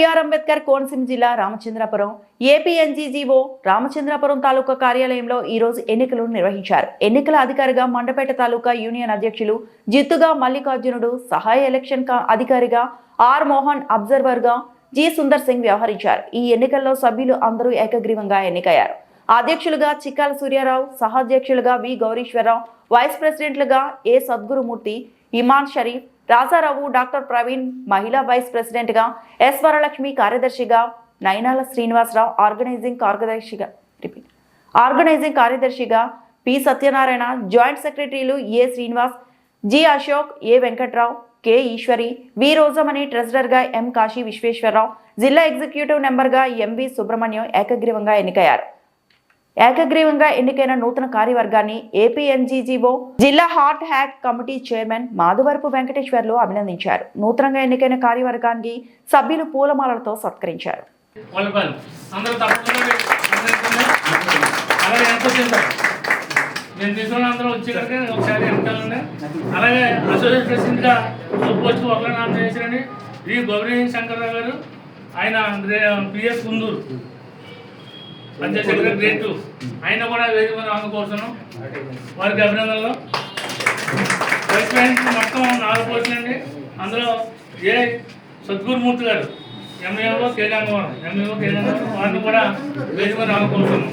BR Ambedkar Konaseema జిల్లా రామచంద్రపురం ఏపీఎన్జీజీఓ రామచంద్రపురం తాలూకా కార్యాలయంలో ఈ రోజు ఎన్నికలు నిర్వహించారు. ఎన్నికల అధికారిగా మండపేట తాలూకా యూనియన్ అధ్యక్షులు జిత్తుగా మల్లికార్జునుడు సహాయ ఎలక్షన్ అధికారిగా ఆర్ మోహన్ అబ్జర్వర్గా జి సుందర్ సింగ్ వ్యవహరించారు. ఈ ఎన్నికల్లో సభ్యులు అందరూ ఏకగ్రీవంగా ఎన్నికయ్యారు. అధ్యక్షులుగా చిక్కాల సూర్యారావు సహాధ్యక్షులుగా వి గౌరీశ్వరరావు వైస్ ప్రెసిడెంట్లుగా ఏ సద్గురుమూర్తి ఇమాన్ షరీఫ్ రాజారావు డాక్టర్ ప్రవీణ్ మహిళా వైస్ ప్రెసిడెంట్గా ఎస్ వరలక్ష్మి కార్యదర్శిగా నయనాల శ్రీనివాసరావు ఆర్గనైజింగ్ కార్యదర్శిగా రిపీట్. ఆర్గనైజింగ్ కార్యదర్శిగా పి. సత్యనారాయణ జాయింట్ సెక్రటరీలు A Srinivas G Ashok A Venkatrao K Eshwari V Rojamani ట్రెజరర్గా M Kashi Visweswara Rao జిల్లా ఎగ్జిక్యూటివ్ నెంబర్గా ఎంవి సుబ్రహ్మణ్యం ఏకగ్రీవంగా ఎన్నికయ్యారు. ఏకగ్రీవంగా ఎన్నికైన నూతన కార్యవర్గాన్ని ఏపీఎన్జీజీఓ జిల్లా ad hoc committee chairman Madhavarapu Venkateswarlu అభినందించారు. నూతనంగా ఎన్నికైన కార్యవర్గానికి సభ్యులు పూలమాలలతో సత్కరించారు. నేను తీసుకున్న అందరూ వచ్చి కనుక ఒకసారి వెనకాలండి అలాగే అసోసియేట్ ప్రెసిడెంట్గా పోస్ట్ ఒకళ్ళ నామ చేశారని ఈ గౌరీ శంకర్రావు గారు ఆయన PS Kunduru panchayat secretary grade ఆయన కూడా వేదిక మీద అందుకోతున్నాం వారికి అభినందనలు. వైస్ ప్రెసిడెంట్ మొత్తం నాలుగు పోస్టులు అండి. అందులో ఏ సద్గురుమూర్తి గారు MAO K Gangavaram MAO K వారిని కూడా వేదిక మీద అందుకోతున్నాం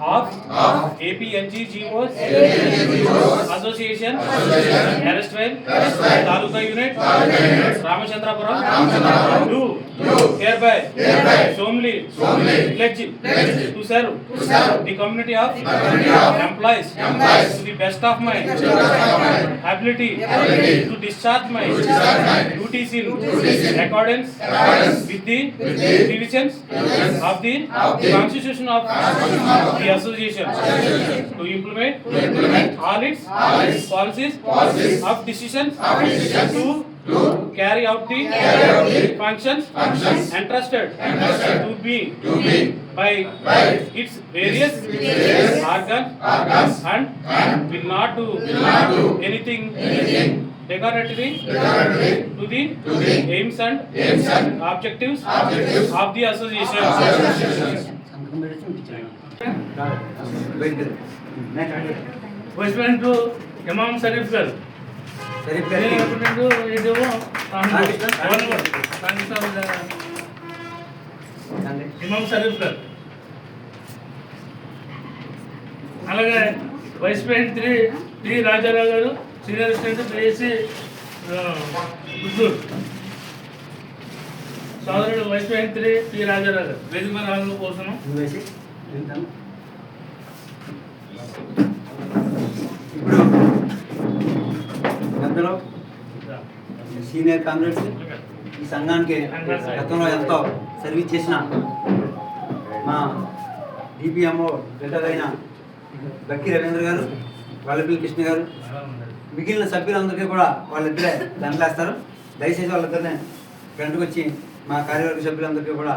of APNGGOs Association Terrestrial Taluka Unit Ramachandrapuram do hereby solemnly pledge to serve the community of employees to the best of my ability to discharge my duties in accordance with the divisions of the Constitution of the the association, association. To, implement to implement all its, all its policies, policies of decisions, of decisions to, to carry out the, carry out the functions, functions entrusted, entrusted to be, to be by, by its various, various organs, organs and, and will not do, will not do anything, anything decoratory, decoratory to the, to the aims and, aims and objectives, objectives of the association. Of the association. Vice president Imam Sharif గారు. నేను president ఇదేమో ఇమాం షరీఫ్ గారు. అలాగే vice president three T Rajarao గారు senior assistant PSC Guntur. సోదరుడు vice president three T Rajarao గారు. వేదిక రావడం కోసం ఇప్పుడు మధ్యలో సీనియర్ కాంగ్రెడ్స్ ఈ సంఘానికి గతంలో ఎంతో సర్వీస్ చేసిన మా డిపిఎంఓ రిటైర్ బక్కి రవీంద్ర గారు వల్లపిల్లి కృష్ణ గారు మిగిలిన సభ్యులందరికీ కూడా వాళ్ళిద్దరే దండలేస్తారు దయచేసి వాళ్ళిద్దరినే వెంటకు వచ్చి మా కార్యవర్గ సభ్యులందరికీ కూడా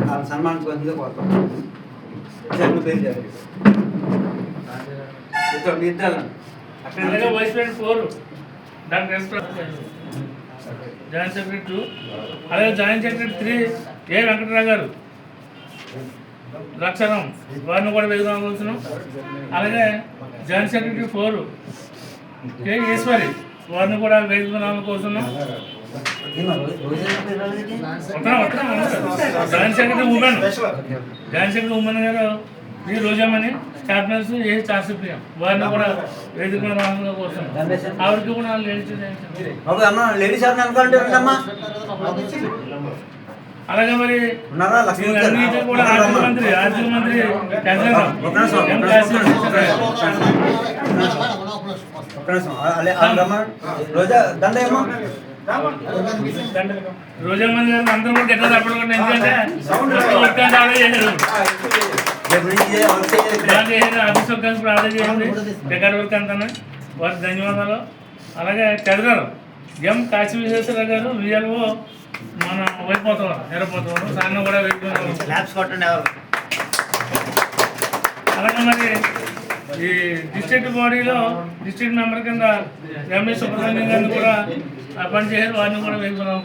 వాళ్ళని సన్మానించుకోవాల్సిందిగా కోరుతాం ఇద్దరు పేరు చెప్పండి. ఇద్దరు మీ ఇద్దరు అక్కడ vice president four doctor S joint secretary two. అలాగే joint secretary three A Venkatarao గారు. లక్షణం. వారిని కూడా వెతుకోవాల్సిన అలాగే joint secretary four. K Eshwari. వారిని కూడా వెతుకున్నాం కోసం సెక్రటరీ ఉమెన్ గారు ఈ రోజామని క్యాబినెట్స్ ఏ చాసిప్రియం వారిని కూడా వేదిక రావాలని కోరుతున్నాం ఆవిడకి కూడా లేడీస్ లేడీస్ అమ్మా అలాగే మరి ఉన్నారా లక్ష్మీ అన్నిటి కూడా ఆర్థిక మంత్రి ఆర్థిక మంత్రి చంద్రబాబు రోజా దండ ఏమో రోజమ్మన్ గారు అందరూ కూడా గట్టిగా తప్పకుండా ఎందుకంటే ఆఫీస్ వర్క్ చేయండి వర్క్ అంతా వారికి ధన్యవాదాలు అలాగే చదివారు ఎం కాశీ విశ్వేశ్వర గారు విఎల్ఓ మన వెళ్ళిపోతున్నారు ఎరపోతున్నారు సార్ని కూడా వెళ్ళిపోతున్నారు ల్యాబ్స్ అలాగే మరి ఈ డిస్ట్రిక్ట్ బాడీలో డిస్ట్రిక్ట్ మెంబర్ కింద ఎంఏ సుబ్రహ్మణ్యం గారిని కూడా ఆ పని చేశారు వారిని కూడా వేసుకున్నాం